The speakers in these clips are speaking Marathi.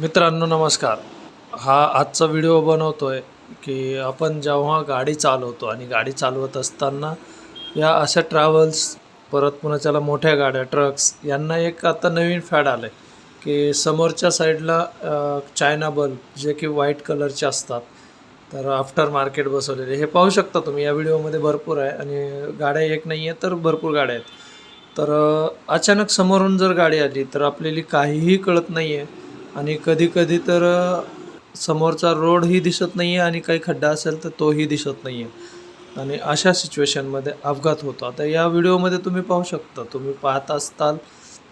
मित्रांनो नमस्कार. हा आजचा व्हिडिओ बनवतो आहे की आपण जेव्हा गाडी चालवतो आणि गाडी चालवत असताना या अशा ट्रॅव्हल्स परत पुन्हा त्याला मोठ्या गाड्या ट्रक्स यांना एक आता नवीन फॅड आलं आहे की समोरच्या साईडला चायना बल्ब जे की व्हाईट कलरचे असतात तर आफ्टर मार्केट बसवलेले. हे पाहू शकता तुम्ही या व्हिडिओमध्ये भरपूर आहे आणि गाड्या एक नाही आहे तर भरपूर गाड्या आहेत. तर अचानक समोरून जर गाडी आली तर आपल्याला काहीही कळत नाही आहे आणि कधी कधी तर समोरचा रोडही दिसत नाही आहे आणि काही खड्डा असेल तर तोही दिसत नाही आहे आणि अशा सिच्युएशनमध्ये अपघात होतो. आता या व्हिडिओमध्ये तुम्ही पाहू शकता. तुम्ही पाहत असताल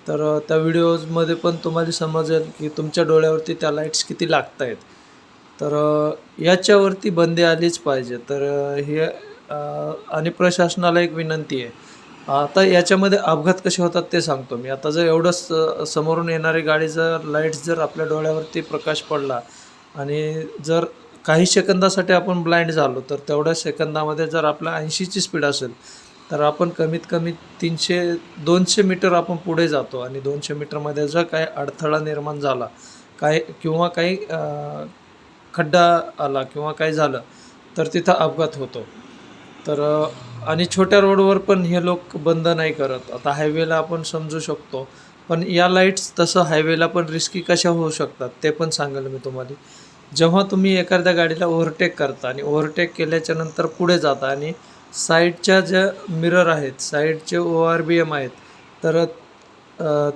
तर त्या व्हिडिओजमध्ये पण तुम्हाला समजेल की तुमच्या डोळ्यावरती त्या लाईट्स किती लागत आहेत तर याच्यावरती बंदी आलीच पाहिजे. तर हे आणि प्रशासनाला एक विनंती आहे आता याच्यामध्ये अपघात कसे होतात ते सांगतो मी. आता जर एवढं स समोरून येणारी गाडी जर लाईट्स जर आपल्या डोळ्यावरती प्रकाश पडला आणि जर काही सेकंदासाठी आपण ब्लाइंड झालो तर तेवढ्या सेकंदामध्ये जर आपला ऐंशीची स्पीड असेल तर आपण कमीत कमी तीनशे दोनशे मीटर आपण पुढे जातो आणि दोनशे मीटरमध्ये जर काही अडथळा निर्माण झाला काय किंवा काही खड्डा आला किंवा काही झालं तर तिथं अपघात होतो. तर आणि छोट्या रोडवर पण हे लोक बंद नाही करत. आता हायवेला आपण समजू शकतो. पण या लाईट्स तसं हायवेला पण रिस्की कशा होऊ शकतात ते पण सांगेल मी तुम्हाला. जेव्हा तुम्ही एखाद्या गाडीला ओव्हरटेक करता आणि ओव्हरटेक केल्याच्यानंतर पुढे जाता आणि साईडच्या ज्या मिरर आहेत साईडचे ओ आर बी एम आहेत तर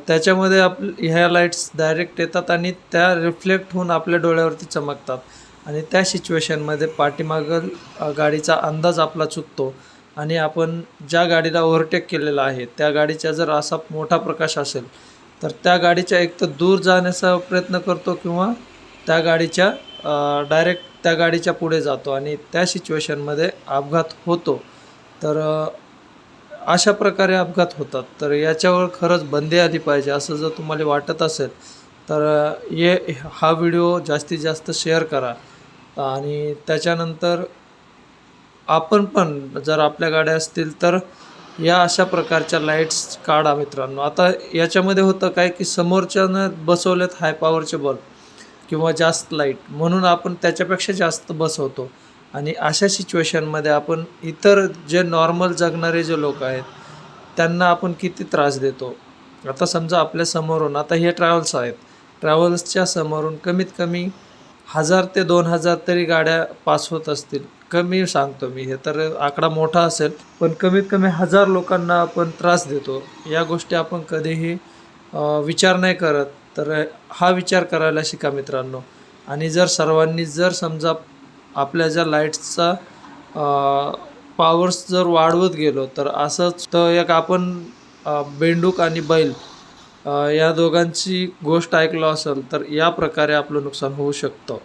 त्याच्यामध्ये आप ह्या लाईट्स डायरेक्ट येतात आणि त्या रिफ्लेक्ट होऊन आपल्या डोळ्यावरती चमकतात. आणि त्या सिच्युएशनमध्ये पाठीमागं गाडीचा अंदाज आपला चुकतो. आणि आपण ज्या गाडीला ओव्हरटेक केलेला आहे त्या गाडीचा जर असा मोठा प्रकाश असेल तर त्या गाडीच्या एक तर दूर जाण्याचा प्रयत्न करतो किंवा त्या गाडीच्या डायरेक्ट त्या गाडीच्या पुढे जातो आणि त्या सिच्युएशनमध्ये अपघात होतो. तर अशा प्रकारे अपघात होतात. तर याच्यावर खरंच बंदी आली पाहिजे असं जर तुम्हाला वाटत असेल तर ये हा व्हिडिओ जास्तीत जास्त शेअर करा. आणि त्याच्यानंतर आपण पण जर आपल्या गाड्या असतील तर या अशा प्रकारच्या लाईट्स काढा मित्रांनो. आता याच्यामध्ये होतं काय की समोरच्यानं बसवलेत हाय पॉवरचे बल्ब किंवा जास्त लाइट म्हणून आपण त्याच्यापेक्षा जास्त बसवतो. आणि अशा सिच्युएशनमध्ये आपण इतर जे नॉर्मल जगणारे जे लोक आहेत त्यांना आपण किती त्रास देतो? आता समजा आपल्या समोरून आता हे ट्रॅव्हल्स आहेत. ट्रॅव्हल्सच्या समोरून कमीत कमी हजार ते दोन हजार तरी गाड्या पास होत असतील. कमी सांगतो मी. हे तर आकडा मोठा असेल पण कमीत कमी हजार लोकांना आपण त्रास देतो. या गोष्टी आपण कधीही विचार नाही करत. तर हा विचार करायला शिका मित्रांनो. आणि जर सर्वांनी जर समजा आपल्या ज्या लाईट्सचा पॉवर्स जर वाढवत गेलो तर असंच तर एक आपण बेंडूक आणि बैल या दोघांची गोष्ट ऐकलं असेल तर या प्रकारे आपलं नुकसान होऊ शकतं.